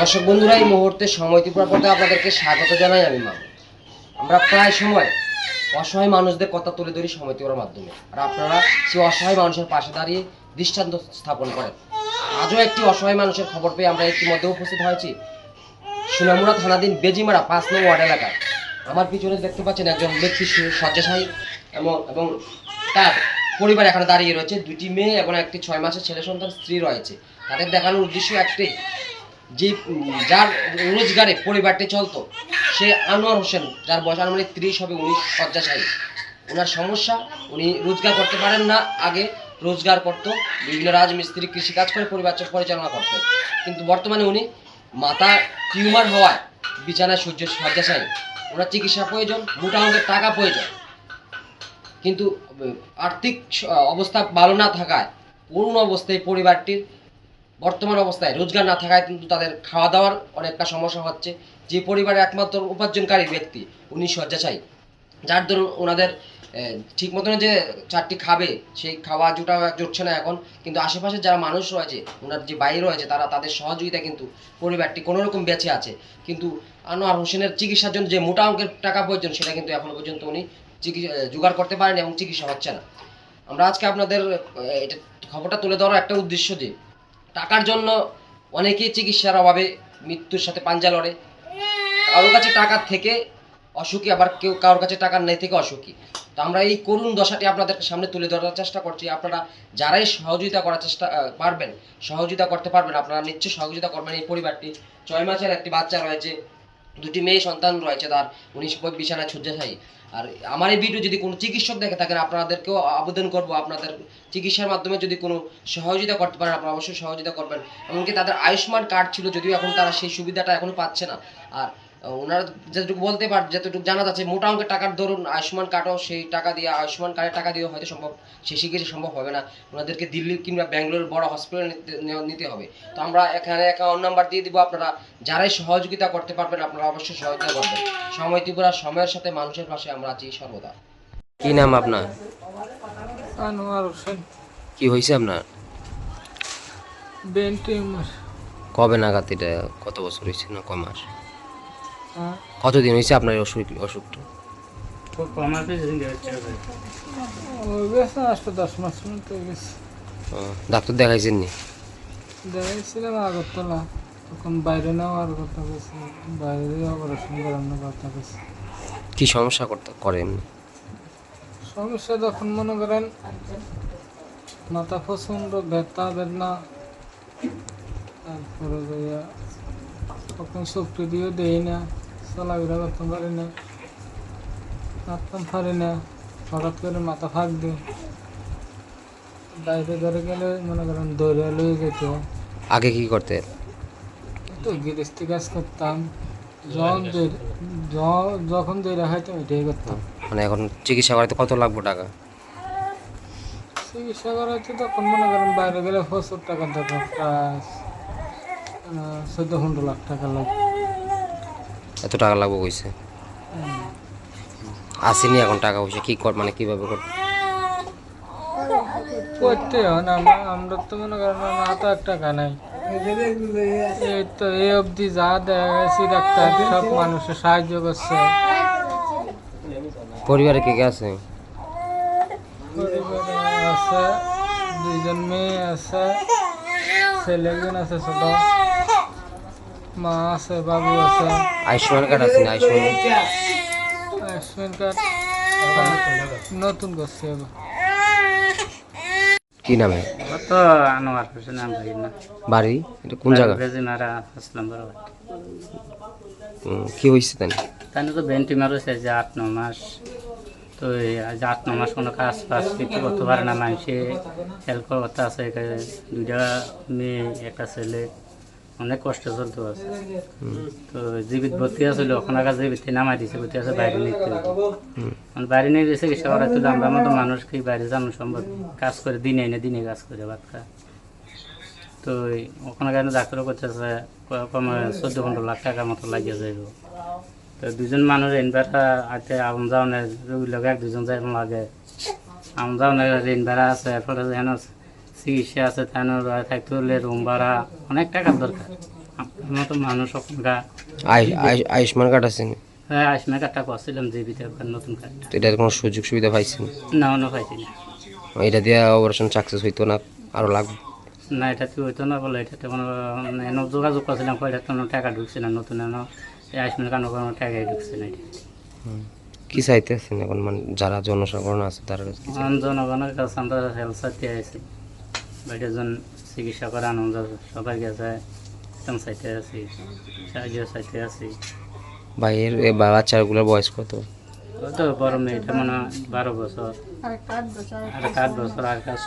দর্শক বন্ধুরা, এই মুহূর্তে সময় ত্রিপুরা পথে আপনাদেরকে স্বাগত জানাই আমি মা আমরা প্রায় সময় অসহায় মানুষদের কথা তুলে ধরি সময় ত্রিপুরার মাধ্যমে। আর আপনারা সেই অসহায় মানুষের পাশে দাঁড়িয়ে দৃষ্টান্ত স্থাপন করেন। আজও একটি অসহায় মানুষের খবর পেয়ে আমরা ইতিমধ্যে উপস্থিত হয়েছি সুনামুরা থানাধীন বেজিমারা পাঁচ নং ওয়ার্ড এলাকায় আমার পিছনে দেখতে পাচ্ছেন একজন ব্যক্তি শয্যাশায়ী এবং এবং তার পরিবার এখানে দাঁড়িয়ে রয়েছে। দুটি মেয়ে এবং একটি ছয় মাসের ছেলে সন্তান স্ত্রী রয়েছে। তাদের দেখানোর উদ্দেশ্য একটাই যে, যার রোজগারে পরিবারটি চলতো, সে আনোয়ার হোসেন, যার বয়স আনুমানিক ত্রিশ হবে, উনি শয্যাশায়ী। ওনার সমস্যা, উনি রোজগার করতে পারেন না, আগে রোজগার করতো, বিভিন্ন রাজমিস্ত্রি, কৃষিকাজ করে পরিবার পরিচালনা করতেন। কিন্তু বর্তমানে উনি মাথা টিউমার হওয়ায় বিছানায় সূর্য শয্যাশায়ী। ওনার চিকিৎসা প্রয়োজন, মোটা অঙ্কের টাকা প্রয়োজন। কিন্তু, আর্থিক অবস্থা ভালো না থাকায় করুণ অবস্থায় পরিবারটির বর্তমান অবস্থায় রোজগার না থাকায় কিন্তু তাদের খাওয়া দাওয়ার অনেকটা সমস্যা হচ্ছে। যে পরিবারের একমাত্র উপার্জনকারী ব্যক্তি উনি শয্যাশায়ী। যার দরুন ওনাদের ঠিক মতন যে চারটি খাবে, সেই খাওয়া জুটা জুটছে না এখন। কিন্তু আশেপাশে যারা মানুষ রয়েছে, ওনার যে বাইরে রয়েছে, তারা তাদের সহযোগিতা কিন্তু পরিবারটি কোনো রকম বেঁচে আছে। কিন্তু আনোয়ার হোসেনের চিকিৎসার জন্য যে মোটা অঙ্কের টাকা প্রয়োজন, সেটা কিন্তু এখনও পর্যন্ত উনি চিকিৎসা জোগাড় করতে পারেন এবং চিকিৎসা হচ্ছে না। আমরা আজকে আপনাদের এটা খবরটা তুলে ধরার একটা উদ্দেশ্য যে টাকার জন্য অনেকেই চিকিৎসার অভাবে মৃত্যুর সাথে পাঞ্জা লড়ে। কারোর কাছে টাকার থেকে অসুখী, আবার কেউ কারোর কাছে টাকার নেই থেকে অসুখী। তো আমরা এই করুণ দশাটি আপনাদের সামনে তুলে ধরার চেষ্টা করছি। আপনারা যারাই সহযোগিতা করার চেষ্টা পারবেন, সহযোগিতা করতে পারবেন, আপনারা নিশ্চয়ই সহযোগিতা করবেন এই পরিবারটি। ছয় মাসের একটি বাচ্চা রয়েছে। দুটি মেয়ে সন্তান রয়েছে তার। উনিশ বিছানায় শয্যাশায়ী। আর আমার এই ভিডিও যদি কোনো চিকিৎসক দেখে থাকেন আপনাদেরকেও আবেদন করব। আপনাদের চিকিৎসার মাধ্যমে যদি কোনো সহযোগিতা করতে পারেন, আপনারা অবশ্যই সহযোগিতা করবেন। এমনকি তাদের আয়ুষ্মান কার্ড ছিল, যদিও এখন তারা সেই সুবিধাটা এখনও পাচ্ছে না। আর ওনারা যেটুকু বলতে পার যতটুকু জানা যাচ্ছে মোটা অঙ্কের টাকার ধরুন আয়ুষ্মান কার্ডও সেই টাকা দিয়ে আয়ুষ্মান কার্ডের টাকা দিয়েও হয়তো সম্ভব সেই চিকিৎসা সম্ভব হবে না। ওনাদেরকে দিল্লি কিংবা ব্যাঙ্গালোর বড় হসপিটালে নিতে হবে। তো আমরা এখানে অ্যাকাউন্ট নাম্বার দিয়ে দিব আপনারা। যারাই সহযোগিতা করতে পারবেন আপনারা অবশ্যই সহযোগিতা করবেন। সময় ত্রিপুরা সময়ের সাথে মানুষের পাশে আমরা আছি সর্বদা। কি নাম আপনার? আনোয়ার হোসেন। কি হয়েছে আপনার? Brain tumour. কবে নাগাদ এটা কত বছর হয়েছে না কয় মাস? কতদিন হয়েছে আপনার অসুখ অসুখটা? ডাক্তার দেখাইছেন নি দেখাইছিলাম আগরতলা তখন বাইরে নেওয়ার কথা গেছে বাইরে অপারেশন করানোর কথা গেছে কি সমস্যা করতে করে এমনি সমস্যা তখন মনে করেন মাথা প্রচণ্ড ব্যথা বেদনা তারপরে তখন শক্তি দিয়েও দেই না। চলাফেরা করতে পারি না। হাঁটতাম পারি না। হঠাৎ করে মাথা ফাঁক দিই বাইরে ধরে গেলে মনে করেন দৌড়ে লয়ে যেত। আগে কি করতে? তো গৃহস্থী কাজ করতাম। যখন যখন দৌড়ে হয়তো এটাই করতাম। মানে এখন চিকিৎসা করাতে কত লাগবে টাকা? চিকিৎসা করাতে তখন মনে করেন বাইরে গেলে প্রচুর টাকা দরকার। প্রায় চোদ্দ পনেরো লাখ টাকা লাগে এত টাকা লাগবে কইছে? আসেনি এখন টাকা পয়সা কি কর মানে কীভাবে কর? করতে না আমরা তো মনে করেন হাতে এক টাকা নাই। এই তো এই অবধি যা দেখা গেছি ডাক্তার সব মানুষের সাহায্য করছে। পরিবারে কে কে আছে? পরিবারে আছে দুইজন মেয়ে আছে ছেলে একজন আছে ছোট। মা আছে বাবু আছে। আয়ুষ্মান কার্ড আছে না আয়ুষ্মান আয়ুষ্মান কার্ড নতুন করছে কি নামে তো আনোয়ার হোসেন নাম জানি না। বাড়ি? এটা কোন জায়গা? বেজি মারা পাঁচ নম্বর কি হয়েছে তাই তাই তো বেন্টি মারছে যে আট ন মাস। তো এই আজ আট ন মাস কোনো কাজ ফাজ কিছু করতে পারে না মানুষে হেল্প করতে আছে দুইটা মেয়ে একটা ছেলে। অনেক কষ্ট চলতে আছে। তো জীবিত ভর্তি আছিল ওখানে কাছে জীবিত নামাই দিছে, ভর্তি আছে, বাইরে নিতে বাইরে নিয়ে গেছে চিকিৎসা করা তুলে আমরা মতো মানুষ কি বাইরে জানো সম্ভব। কাজ করে দিনে এনে দিনে কাজ করে ভাত তো ওখানে কেন ডাক্তারও করতেছে কমে চোদ্দ পনেরো লাখ টাকা মতো লাগিয়ে যাইব। তো দুজন মানুষ ইনভার্টার আছে আম যাওয়ানের রোগীর লগে এক দুজন যাই লাগে। আম যাওয়ানের ইনভার্টার আছে, এরপরে যেন চিকিৎসা আছে তেন থাকতে হলে রুম ভাড়া অনেক টাকার দরকার। আপনার মতো মানুষ ওখানকার আয়ু- আয়ু- আয়ুষ্মান কার্ড আছে নি? হ্যাঁ আসমা কার্ডটা করছিলাম জীবিত নতুন কার্ডটা তো এটার কোনো সুযোগ সুবিধা পাইছেন? না অন্য পাইছি না। এটা দিয়ে অপারেশন সাকসেস হইতো না আরও লাগবে? না এটা তুই হইতো না বলে এটাতে কোনো মানে যোগাযোগ করছিলাম কয়টা কোনো টাকা ঢুকছে না নতুন আসমা কার্ড কোনো টাকাই ঢুকছে না এটা। কি চাইতেছেন এখন? মানে যারা জনসাধারণ আছে তার কি জনগণের কাছে আমরা হেলথ সাথে আছি বাইরে জন চিকিৎসা করে আনন্দ সবাই গেছে একদম সাইতে আছি সাহায্য সাইতে আছি। ভাইয়ের বাচ্চাগুলোর বয়স কত? তো বড় মেয়েটা মনে হয় বারো বছর। আর আট বছর আর কাজ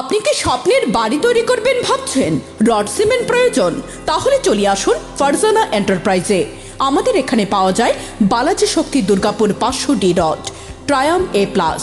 আপনি কি স্বপ্নের বাড়ি তৈরি করবেন ভাবছেন? রড সিমেন্ট প্রয়োজন? তাহলে চলে আসুন ফারজানা এন্টারপ্রাইজে। আমাদের এখানে পাওয়া যায় বালাজি শক্তি দুর্গাপুর পাঁচশো ডি রড ট্রায়াম এ প্লাস।